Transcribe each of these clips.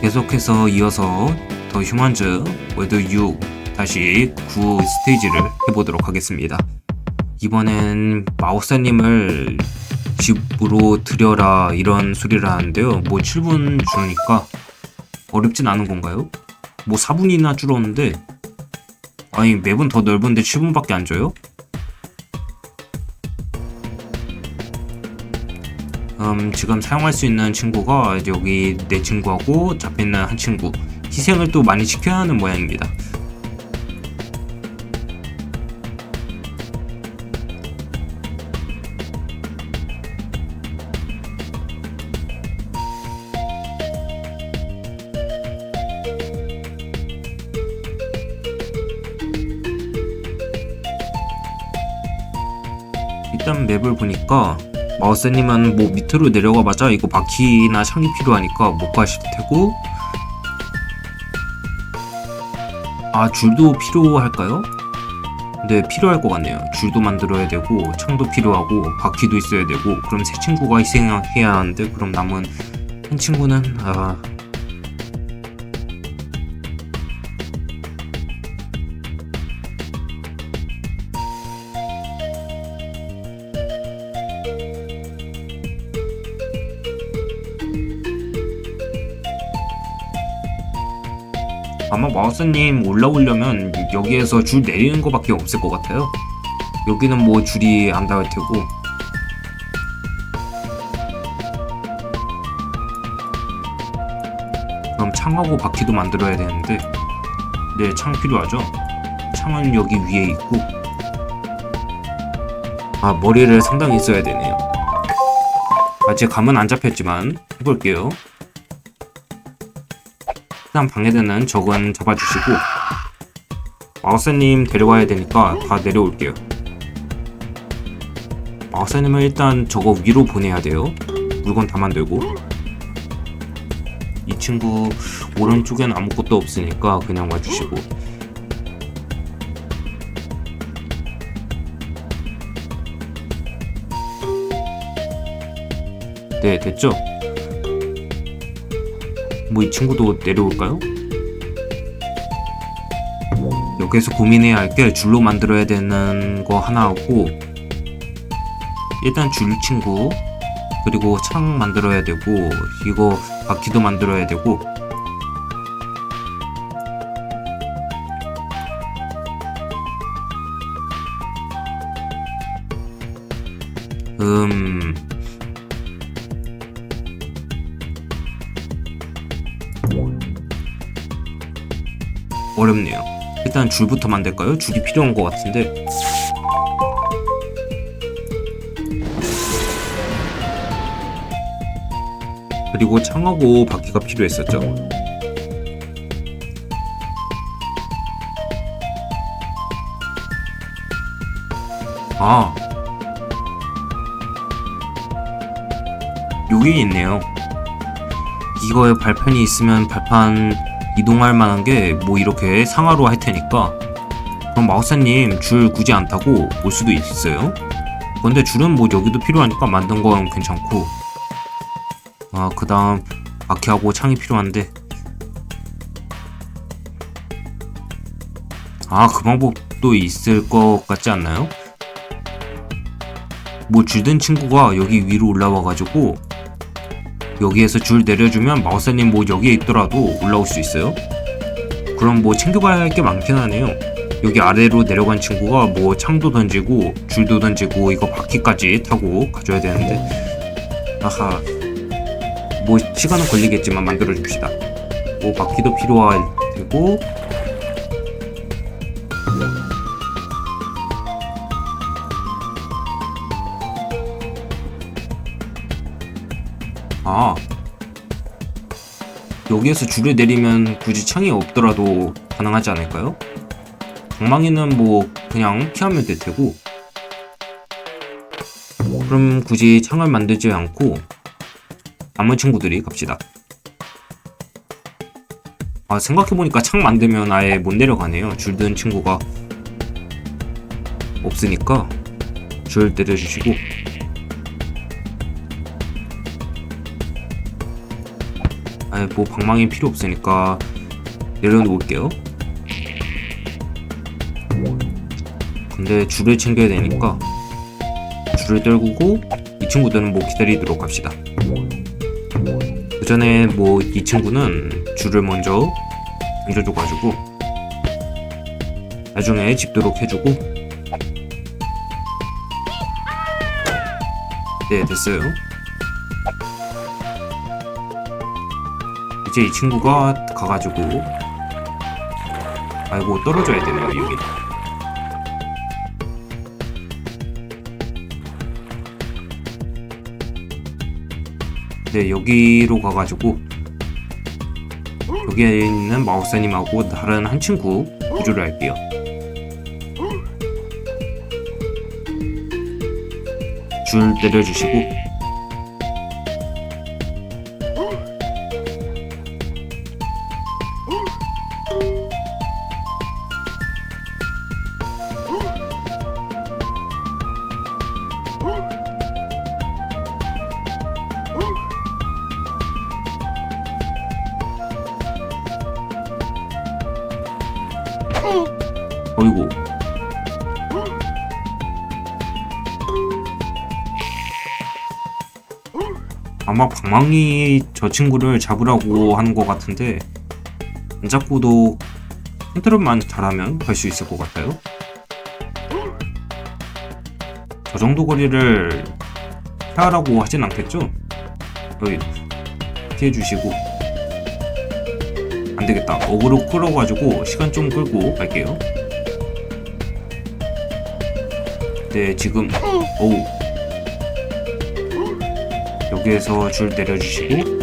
계속해서 이어서 더 휴먼즈 월드 6 다시 9 스테이지를 해보도록 하겠습니다. 이번엔 마우사님을 집으로 들여라 이런 소리를 하는데요. 뭐 7분 주니까 어렵진 않은 건가요? 뭐 4분이나 줄었는데 아니 맵은 더 넓은데 7분밖에 안 줘요? 음, 지금 사용할 수 있는 친구가 여기 네 친구하고 잡혀있는 한 친구 희생을 또 많이 시켜야 하는 모양입니다. 일단 맵을 보니까 마우스님은 뭐 밑으로 내려가봐자. 이거 바퀴나 창이 필요하니까 못 가실 테고. 아 줄도 필요할까요? 네 필요할 것 같네요. 줄도 만들어야 되고 창도 필요하고 바퀴도 있어야 되고. 그럼 세 친구가 희생해야 하는데 그럼 남은 한 친구는 아 아마 마우스님 올라오려면 여기에서 줄 내리는 것밖에 없을 것 같아요. 여기는 뭐 줄이 안 닿을 테고. 그럼 창하고 바퀴도 만들어야 되는데, 네, 창 필요하죠? 창은 여기 위에 있고, 아, 머리를 상당히 써야 되네요. 아직 감은 안 잡혔지만, 해볼게요. 일단 방해되는 적은 잡아주시고 마우스님 데려와야 되니까 다 내려올게요. 마우스님을 일단 저거 위로 보내야 돼요. 물건 다 만들고. 이 친구 오른쪽엔 아무것도 없으니까 그냥 와주시고. 네 됐죠? 뭐 이 친구도 내려올까요? 여기서 고민해야 할 게 줄로 만들어야 되는 거 하나하고 일단 줄 친구 그리고 창 만들어야 되고 이거 바퀴도 만들어야 되고 음 어렵네요. 일단 줄부터 만들까요? 줄이 필요한 것 같은데. 그리고 창하고 바퀴가 필요했었죠. 아. 여기 있네요. 이거에 발판이 있으면 발판 이동할 만한 게 뭐 이렇게 상하로 할 테니까 그럼 마우사님 줄 굳이 안 타고 올 수도 있어요. 근데 줄은 뭐 여기도 필요하니까 만든 건 괜찮고 아 그 다음 바퀴하고 창이 필요한데 아 그 방법도 있을 것 같지 않나요? 뭐 줄든 친구가 여기 위로 올라와가지고 여기에서 줄 내려주면 마우사님 뭐 여기에 있더라도 올라올 수 있어요. 그럼 뭐 챙겨가야 할 게 많긴 하네요. 여기 아래로 내려간 친구가 뭐 창도 던지고 줄도 던지고 이거 바퀴까지 타고 가줘야 되는데 아하 뭐 시간은 걸리겠지만 만들어 줍시다. 뭐 바퀴도 필요할 테고 여기에서 줄을 내리면 굳이 창이 없더라도 가능하지 않을까요? 방망이는 뭐 그냥 피하면 될 테고. 그럼 굳이 창을 만들지 않고 남은 친구들이 갑시다. 아 생각해보니까 창 만들면 아예 못 내려가네요 줄든 친구가. 없으니까 줄 내려주시고 아이 뭐 방망이 필요 없으니까 내려놓을게요. 근데 줄을 챙겨야 되니까 줄을 떨구고 이 친구들은 뭐 기다리도록 합시다. 그 전에 뭐 이 친구는 줄을 먼저 던져줘가지고 나중에 집도록 해주고. 네 됐어요 이제 이 친구가 가가지고 아이고 떨어져야 되네요 여기. 네 여기로 가가지고 여기에 있는 마우스님하고 다른 한 친구 구조를 할게요. 줄 내려주시고 어이구. 아마 방망이 저 친구를 잡으라고 하는 것 같은데 안 잡고도 컨트롤만 잘하면 갈 수 있을 것 같아요. 저 정도 거리를 피하라고 하진 않겠죠? 여기 피해주시고. 안되겠다. 어그로 끌어가지고 시간 좀 끌고 갈게요 네 지금. 어우 여기에서 줄 내려주시고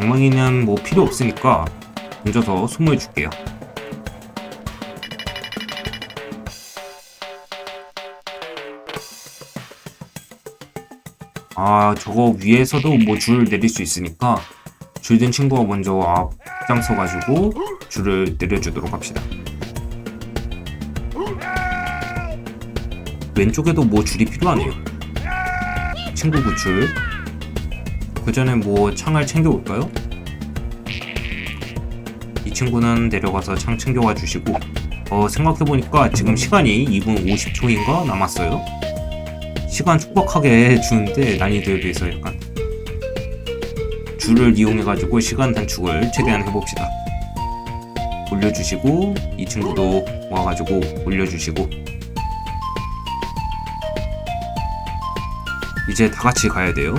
엉망이는 뭐 필요 없으니까 던져서 소모해 줄게요. 아 저거 위에서도 뭐줄 내릴 수 있으니까 줄든 친구가 먼저 앞장서 가지고 줄을 내려주도록 합시다. 왼쪽에도 뭐 줄이 필요하네요. 친구 구출. 그 전에 뭐 창을 챙겨올까요? 이 친구는 내려가서 창 챙겨와 주시고 어 생각해보니까 지금 시간이 2분 50초인가 남았어요 시간 촉박하게 주는데 난이도에 비해서 약간 줄을 이용해가지고 시간 단축을 최대한 해봅시다. 올려주시고 이 친구도 와가지고 올려주시고. 이제 다같이 가야 돼요.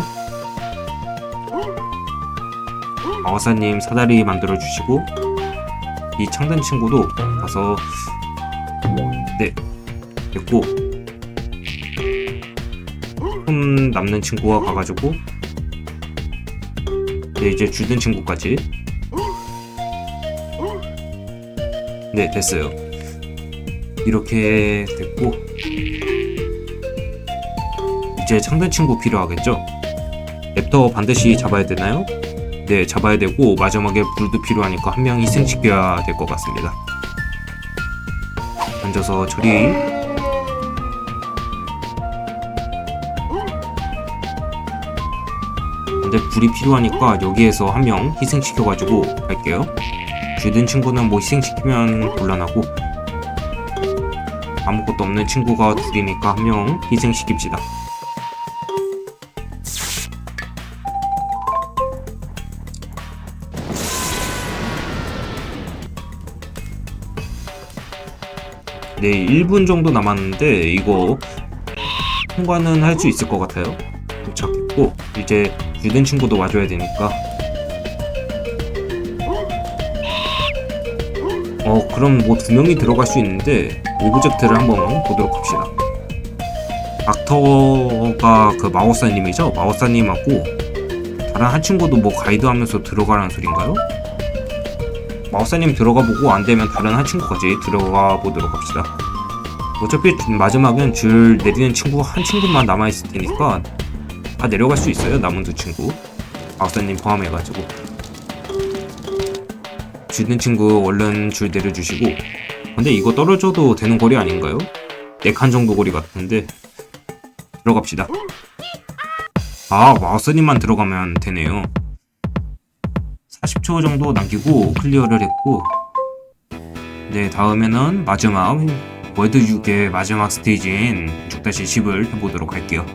마와사님 사다리 만들어 주시고 이 창단 친구도 가서 네 됐고 손 남는 친구가 가가지고 네 이제 주든 친구까지 네 됐어요 이렇게 됐고 이제 창단 친구 필요하겠죠 랩터 반드시 잡아야 되나요? 네, 잡아야 되고 마지막에 불도 필요하니까 한 명 희생시켜야 될 것 같습니다. 던져서 처리. 근데 불이 필요하니까 여기에서 한 명 희생시켜가지고 갈게요. 주든 친구는 뭐 희생시키면 곤란하고 아무것도 없는 친구가 둘이니까 한 명 희생시킵시다. 네, 1분 정도 남았는데 이거 통과는 할 수 있을 것 같아요. 도착했고 이제 유든 친구도 와줘야 되니까 어 그럼 뭐 두 명이 들어갈 수 있는데 오브젝트를 한번 보도록 합시다. 닥터가 그 마오사님이죠? 마오사님하고 다른 한 친구도 뭐 가이드하면서 들어가라는 소린가요? 마우사님 들어가 보고 안 되면 다른 한 친구까지 들어가 보도록 합시다. 어차피 마지막엔 줄 내리는 친구 한 친구만 남아 있을 테니까 다 내려갈 수 있어요. 남은 두 친구. 마우사님 포함해가지고. 주는 친구 얼른 줄 내려주시고 근데 이거 떨어져도 되는 거리 아닌가요? 4칸 정도 거리 같은데 들어갑시다 아 마우스님만 들어가면 되네요 40초 정도 남기고 클리어를 했고 네 다음에는 마지막 월드 6의 마지막 스테이지인 6-10을 해보도록 할게요